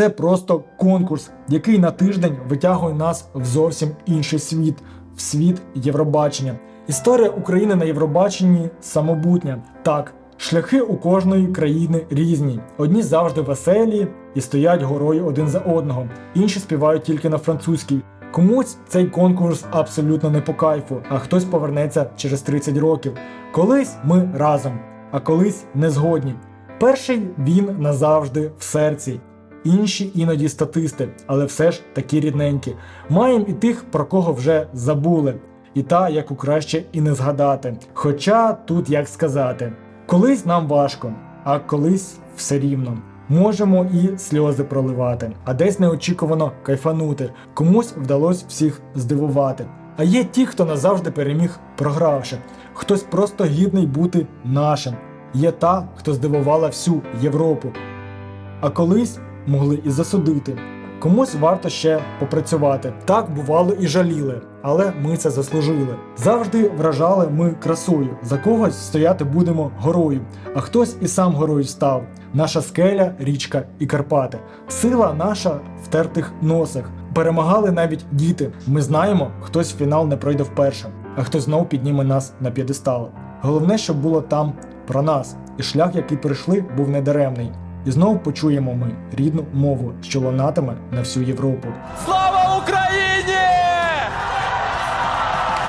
це просто конкурс, який на тиждень витягує нас в зовсім інший світ, в світ Євробачення. Історія України на Євробаченні самобутня. Так, шляхи у кожної країни різні. Одні завжди веселі і стоять горою один за одного, інші співають тільки на французькій. Комусь цей конкурс абсолютно не по кайфу, а хтось повернеться через 30 років. Колись ми разом, а колись не згодні. Перший він назавжди в серці. Інші іноді статисти, але все ж такі рідненькі. Маємо і тих, про кого вже забули, і та, яку краще і не згадати. Хоча тут як сказати, колись нам важко, а колись все рівно. Можемо і сльози проливати, а десь неочікувано кайфанути. Комусь вдалося всіх здивувати. А є ті, хто назавжди переміг, програвши. Хтось просто гідний бути нашим. Є та, хто здивувала всю Європу. А колись могли і засудити. Комусь варто ще попрацювати. Так бувало і жаліли, але ми це заслужили. Завжди вражали ми красою. За когось стояти будемо горою, а хтось і сам горою став. Наша скеля, річка і Карпати. Сила наша в тертих носах. Перемагали навіть діти. Ми знаємо, хтось в фінал не пройде вперше, а хтось знов підніме нас на п'єдестал. Головне, щоб було там про нас, і шлях, який пройшли, був недаремний. І знову почуємо ми рідну мову, що лунатиме на всю Європу.